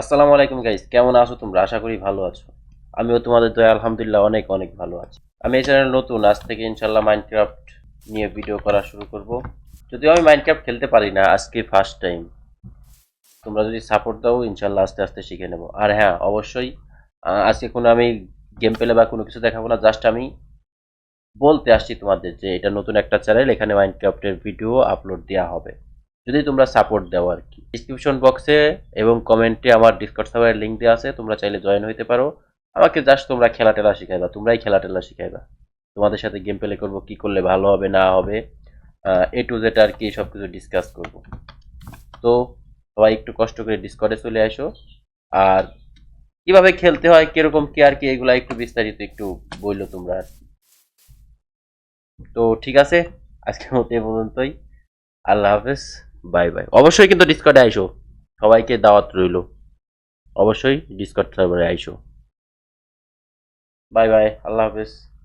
আসসালামু আলাইকুম গাইস কেমন আছো তোমরা? আশা করি ভালো আছো। আমিও তোমাদের দয়া, আলহামদুলিল্লাহ অনেক অনেক ভালো আছি। আমি এই চ্যানেল নতুন, আজ থেকে ইনশাল্লাহ মাইনক্রাফট নিয়ে ভিডিও করা শুরু করব। যদিও আমি মাইনক্রাফট খেলতে পারি না, আজকে ফার্স্ট টাইম তোমরা যদি সাপোর্ট দাও ইনশাল্লাহ আস্তে আস্তে শিখে নেব। আর হ্যাঁ অবশ্যই আজকে কোনো আমি গেম পেলে বা কোনো কিছু দেখাবো না জাস্ট আমি বলতে আসছি তোমাদের যে এটা নতুন একটা চ্যানেল এখানে মাইনক্রাফটের ভিডিও আপলোড দেওয়া হবে। যদি তোমরা সাপোর্ট দাও আর কি। ডিসক্রিপশন বক্সে এবং কমেন্টে আমার ডিসকার্ড সার্ভারের লিঙ্ক দেওয়া আছে, তোমরা চাইলে জয়েন হইতে পারো। আমাকে জাস্ট তোমরা খেলা টেলা শিখাইবা, তোমরাই খেলা টেলা শিখাইবা। তোমাদের সাথে গেম প্লে করব, কি করলে ভালো হবে, না হবে এ টু জেড আর কি সব কিছু ডিসকাস করব। তো সবাই একটু কষ্ট করে ডিসকর্ডে চলে আসো। আর কীভাবে খেলতে হয়, কীরকম কি আর কি, এগুলা একটু বিস্তারিত একটু বলল তোমরা আর তো ঠিক আছে, আজকের মতো এ পর্যন্তই। আল্লাহ হাফেজ। Bye bye. অবশ্যই কিন্তু ডিসকর্ডে আইসো। সবাইকে দাওয়াত রইল। অবশ্যই ডিসকর্ড সার্ভারে আইসো। বাই বাই, আল্লাহ হাফেজ।